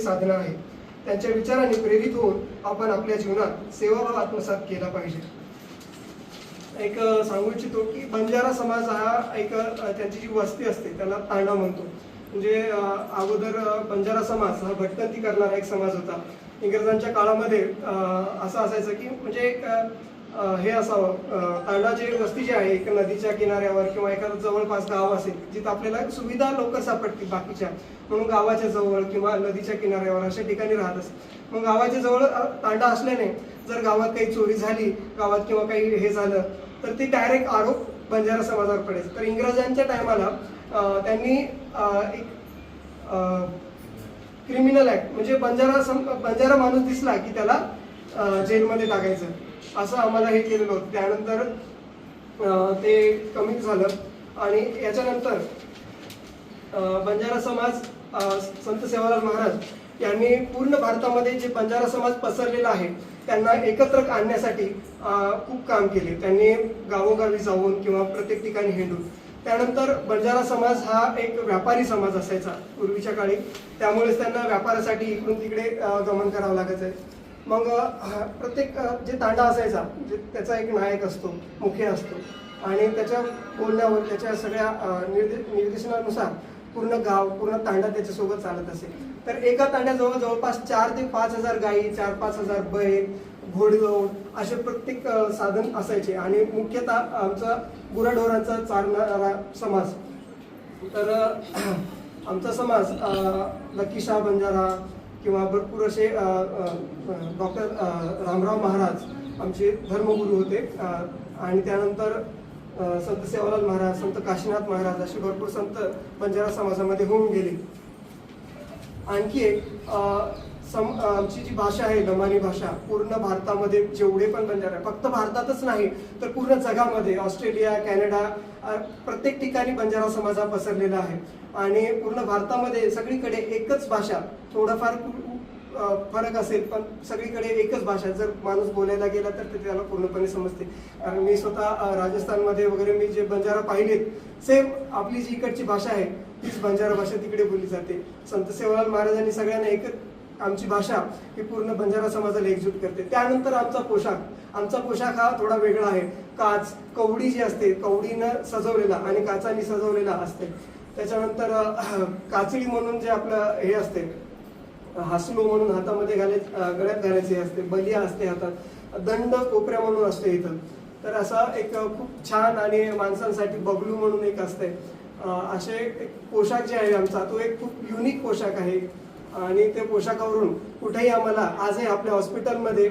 साधनं आहे. त्यांच्या विचाराने प्रेरित होऊन आपण आपल्या जीवनात सेवाभाव आत्मसात केला पाहिजे. एक सांगू इच्छितो की बंजारा समाज हा एक त्यांची जी वस्ती असते त्याला तांडा म्हणतो. म्हणजे अगोदर बंजारा समाज हा भटकंती करणारा एक समाज होता. इंग्रजांच्या काळामध्ये असं असायचं की म्हणजे एक हे असावं. तांडाची वस्ती जी आहे एका नदीच्या किनाऱ्यावर किंवा एखादं जवळपास गाव असेल जिथं आपल्याला सुविधा लवकर सापडतील बाकीच्या म्हणून गावाच्या जवळ किंवा नदीच्या किनाऱ्यावर अशा ठिकाणी राहत असत मग गावाच्या जवळ तांडा असल्याने जर गावात काही चोरी झाली गावात किंवा काही हे झालं तर ते डायरेक्ट आरोप बंजारा समाजावर पडेल. तर इंग्रजांच्या टायमाला त्यांनी एक क्रिमिनल ॲक्ट म्हणजे बंजारा सम बंजारा माणूस दिसला की त्याला जेलमध्ये टाकायचं. असं आम्हाला हे केलेलं होतं. त्यानंतर ते कमी झालं आणि याच्यानंतर बंजारा समाज संत सेवालाल महाराज यांनी पूर्ण भारतामध्ये जे बंजारा समाज पसरलेला आहे त्यांना एकत्र आणण्यासाठी खूप काम केले. त्यांनी गावोगावी जाऊन किंवा प्रत्येक ठिकाणी हिंडून. त्यानंतर बंजारा समाज हा एक व्यापारी समाज असायचा पूर्वीच्या काळी. त्यामुळेच त्यांना व्यापारासाठी इकडून तिकडे गमन करावं लागायचं. मग प्रत्येक जे तांडा असायचा जे त्याचा एक नायक असतो मुख्य असतो आणि त्याच्या बोलण्यावर त्याच्या सगळ्या निर्दे निर्देशनानुसार पूर्ण गाव पूर्ण तांडा त्याच्यासोबत चालत असेल तर एका तांड्याजवळ जवळपास चार ते पाच हजार गायी चार पाच हजार बैल घोडदौड असे प्रत्येक साधन असायचे. आणि मुख्यतः आमचा गुराढोरांचा चालणारा समाज. तर आमचा समाज अ, बंजारा किंवा भरपूर असे डॉक्टर रामराव महाराज आमचे धर्मगुरू होते. आणि त्यानंतर संत सेवालाल महाराज संत काशीनाथ महाराज असे भरपूर संत बंजारा समाजामध्ये होऊन गेले. आणखी एक सम आमची जी भाषा आहे लमानी भाषा पूर्ण भारतामध्ये जेवढे पण बंजारा आहे फक्त भारतातच नाही तर पूर्ण जगामध्ये ऑस्ट्रेलिया कॅनडा प्रत्येक ठिकाणी बंजारा समाज हा पसरलेला आहे. आणि पूर्ण भारतामध्ये सगळीकडे एकच भाषा थोडंफार फरक असेल पण सगळीकडे एकच भाषा. जर माणूस बोलायला गेला तर ते त्याला पूर्णपणे समजते. कारण मी स्वतः राजस्थानमध्ये वगैरे मी जे बंजारा पाहिलेत सेम आपली जी इकडची भाषा आहे तीच बंजारा भाषा तिकडे बोलली जाते. संत सेवालाल महाराजांनी सगळ्यांना एकच आमची भाषा ही पूर्ण बंजारा समाजाला एकजूट करते. त्यानंतर आमचा पोशाख. आमचा पोशाख हा थोडा वेगळा आहे. काच कवडी जी असते कवडीनं सजवलेला आणि काचानी सजवलेला असते. त्याच्यानंतर काचळी म्हणून जे आपलं हे असते हसलो म्हणून हातामध्ये घालाय गळ्यात घालायचे असते बलिया असते हातात दंड कोपऱ्या म्हणून असते इथं. तर असा एक खूप छान आणि माणसांसाठी बबलू म्हणून एक असते. असे एक पोशाख जे आहे आमचा तो एक खूप युनिक पोशाख आहे. आणि त्या पोशाखावरून कुठेही आम्हाला आजही आपल्या हॉस्पिटलमध्ये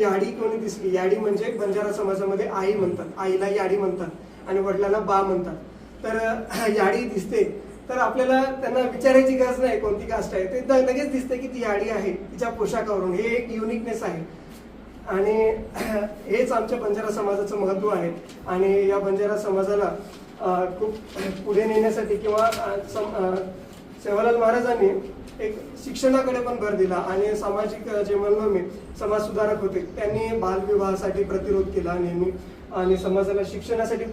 याडी कोणी दिसली याडी म्हणजे बंजारा समाजामध्ये आई म्हणतात आईला याडी म्हणतात आणि वडिलांना बा म्हणतात. तर याडी दिसते. तर आपल्याला त्यांना विचारायची गरज नाही कोणती कास्ट आहे. ते लगेच दिसते की ती याडी आहे तिच्या पोशाखावरून. हे एक युनिकनेस आहे. आणि हेच आमच्या बंजारा समाजाचं महत्त्व आहे. आणि या बंजारा समाजाला खूप पुढे नेण्यासाठी किंवा सम- सेवालाल महाराजांनी एक शिक्षणाकडे पण भर दिला आणि सामाजिक जे म्हणलो मी समाज सुधारक होते त्यांनी बालविवाहासाठी प्रतिरोध केला नेहमी. आणि समाजाला शिक्षणासाठी